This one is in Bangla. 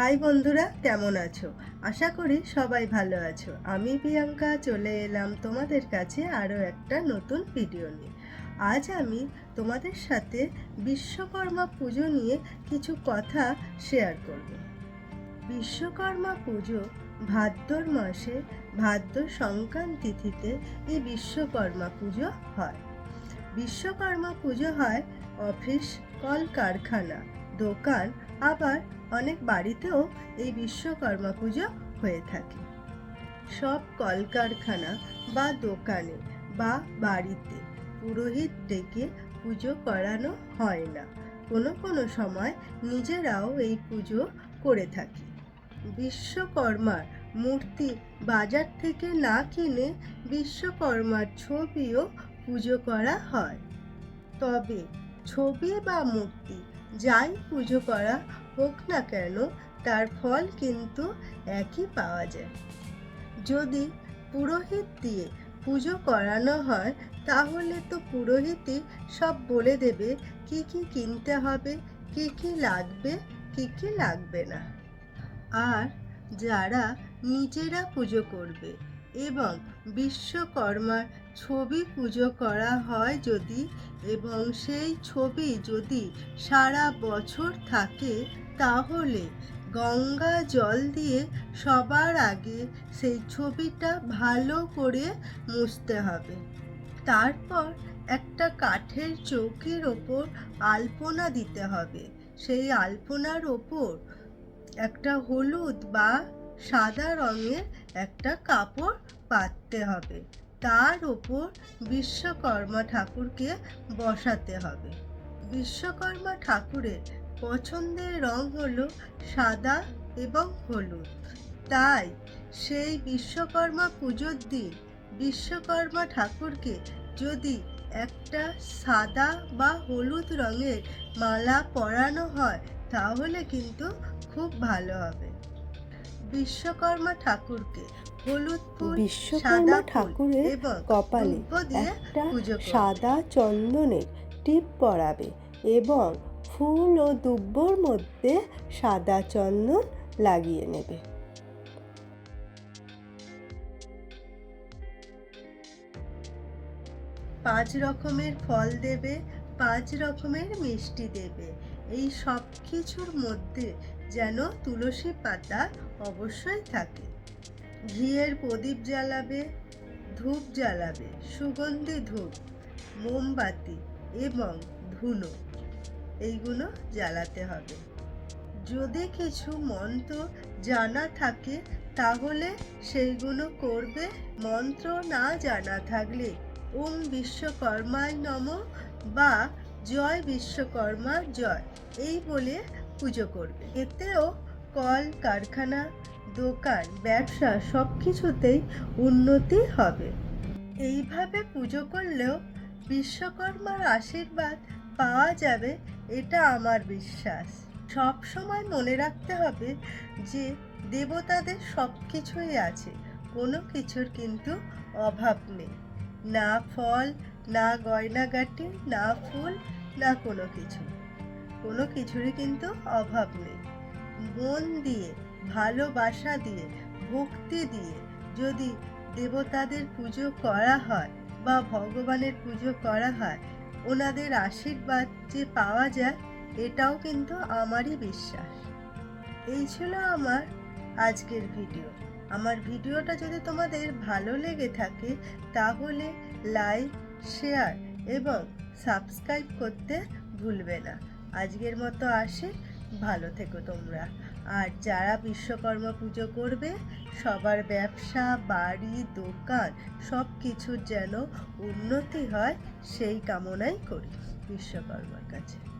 হাই বন্ধুরা, কেমন আছো? আশা করি সবাই ভালো আছো। আমি প্রিয়াঙ্কা, চলে এলাম তোমাদের কাছে আরও একটা নতুন ভিডিও নিয়ে। আজ আমি তোমাদের সাথে বিশ্বকর্মা পুজো নিয়ে কিছু কথা শেয়ার করব। বিশ্বকর্মা পুজো ভাদ্র মাসে, ভাদ্র সংক্রান্তি তিথিতে এই বিশ্বকর্মা পুজো হয়। বিশ্বকর্মা পুজো হয় অফিস, কলকারখানা, দোকান আবার অনেক বাড়িতেও এই বিশ্বকর্মা পুজো হয়ে থাকে। সব কলকারখানা বা দোকানে বা বাড়িতে পুরোহিত ডেকে পুজো করানো হয় না। কোনো কোনো সময় নিজেরাও এই পুজো করে থাকি। বিশ্বকর্মার মূর্তি বাজার থেকে না কিনে বিশ্বকর্মার ছবিও পুজো করা হয়। তবে ছবি বা মূর্তি যাই পুজো করা হোক না কেন, তার ফল কিন্তু একই পাওয়া যায়। যদি পুরোহিত দিয়ে পুজো করানো হয়, তাহলে তো পুরোহিতই সব বলে দেবে কি কি কিনতে হবে, কি কি লাগবে, কি কি লাগবে না। আর যারা নিজেরা পুজো করবে এবং বিশ্বকর্মার ছবি পুজো করা হয় যদি, এবং সেই ছবি যদি সারা বছর থাকে, তাহলে গঙ্গা জল দিয়ে সবার আগে সেই ছবিটা ভালো করে মুছতে হবে। তারপর একটা কাঠের চৌকির ওপর আলপনা দিতে হবে। সেই আলপনার ওপর একটা হলুদ বা সাদা রঙের একটা কাপড় পাততে হবে। তার ওপর বিশ্বকর্মা ঠাকুরকে বসাতে হবে। বিশ্বকর্মা ঠাকুরের পছন্দের রং হলো সাদা এবং হলুদ। তাই সেই বিশ্বকর্মা পুজোর দিন বিশ্বকর্মা ঠাকুরকে যদি একটা সাদা বা হলুদ রঙের মালা পরানো হয়, তাহলে কিন্তু খুব ভালো হবে। বিশ্বকর্মা ঠাকুরকে হলুদ ফুল বিশ্বকর্মা ঠাকুরের কপালে একটা সাদা চন্দনের টিপ পরাবে এবং ফুল ও দুব্বর মধ্যে সাদা চন্দন লাগিয়ে নেবে। পাঁচ রকমের ফল দেবে পাঁচ রকমের মিষ্টি দেবে। এই সব কিছুর মধ্যে যেন তুলসী পাতা অবশ্যই থাকে। ঘিয়ের প্রদীপ জ্বালাবে, ধূপ জ্বালাবে, সুগন্ধি ধূপ, মোমবাতি এবং ধুনো, এইগুলো জ্বালাতে হবে। যদি কিছু মন্ত্র জানা থাকে, তাহলে সেইগুলো করবে মন্ত্র না জানা থাকলে। ওম বিশ্বকর্মায় নম বা জয় বিশ্বকর্মা জয়, এই বলে পুজো করবে। এতেও কল, কারখানা, দোকান, ব্যবসা সব কিছুতেই উন্নতি হবে। এইভাবে পুজো করলেও বিশ্বকর্মার আশীর্বাদ পাওয়া যাবে, এটা আমার বিশ্বাস। সব সময় মনে রাখতে হবে যে দেবতাদের সব কিছুই আছে, কোনো কিছুর কিন্তু অভাব নেই। না ফল, না গয়নাগাটি, না ফুল, না কোনো কিছু। কোনো কিছুরই কিন্তু অভাব নেই। মন দিয়ে, ভালোবাসা দিয়ে, ভক্তি দিয়ে যদি দেবতাদের পুজো করা হয় বা ভগবানের পুজো করা হয়, ওনাদের আশীর্বাদ যে পাওয়া যায়, এটাও কিন্তু আমারই বিশ্বাস। এই ছিল আমার আজকের ভিডিও। আমার ভিডিওটা যদি তোমাদের ভালো লেগে থাকে, তাহলে লাইক, শেয়ার এবং সাবস্ক্রাইব করতে ভুলবে না। আজকের মতো আসি। ভালো থেকো তোমরা। আর যারা বিশ্বকর্মা পুজো করবে, সবার ব্যবসা, বাড়ি, দোকান সব কিছুর যেন উন্নতি হয়, সেই কামনাই করি বিশ্বকর্মার কাছে।